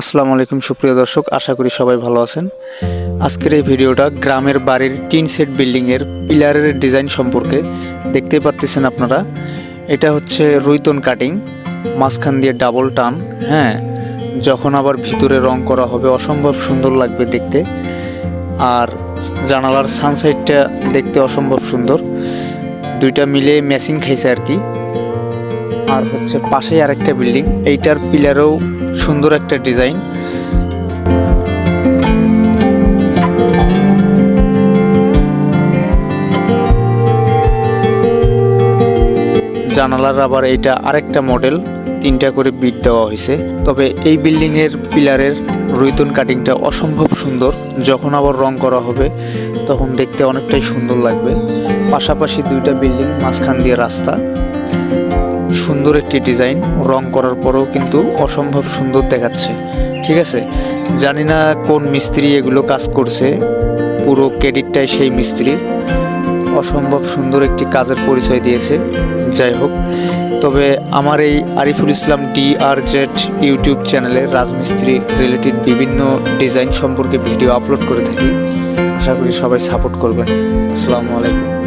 আসসালামু আলাইকুম, সুপ্রিয় দর্শক, আশা করি সবাই ভালো আছেন। আজকের এই ভিডিওটা গ্রামের বাড়ির টিন সেট বিল্ডিংয়ের পিলারের ডিজাইন সম্পর্কে দেখতেই পাচ্ছেন আপনারা। এটা হচ্ছে রুইতন কাটিং, মাঝখান দিয়ে ডাবল টান হ্যাঁ যখন আবার ভিতরে রং করা হবে, অসম্ভব সুন্দর লাগবে দেখতে। আর জানালার সানসাইডটা দেখতে অসম্ভব সুন্দর। দুইটা মিলে ম্যাচিং খাইছে আর কি। আর হচ্ছে পাশেই আরেকটা বিল্ডিং। এইটার পিলারেও সুন্দর একটা ডিজাইন। জানালার আবার এটা আরেকটা মডেল, তিনটা করে বিট দেওয়া হয়েছে। তবে এই বিল্ডিং বিল্ডিংয়ের পিলারের রুইতন কাটিংটা অসম্ভব সুন্দর। যখন আবার রং করা হবে, তখন দেখতে অনেকটাই সুন্দর লাগবে। পাশাপাশি দুইটা বিল্ডিং, মাঝখান দিয়ে রাস্তা। সুন্দর একটি ডিজাইন, রং করার পরেও কিন্তু অসম্ভব সুন্দর দেখাচ্ছে। ঠিক আছে? জানি না কোন মিস্ত্রি এগুলো কাজ করছে, পুরো ক্রেডিটটাই সেই মিস্ত্রি। অসম্ভব সুন্দর একটি কাজের পরিচয় দিয়েছে। যাই হোক, তবে আমার এই Ariful Islam D R Z YouTube চ্যানেলে রাজমিস্ত্রি রিলেটেড বিভিন্ন ডিজাইন সম্পর্কে ভিডিও আপলোড করে থাকি। আশা করি সবাই সাপোর্ট করবেন। আসসালামু আলাইকুম।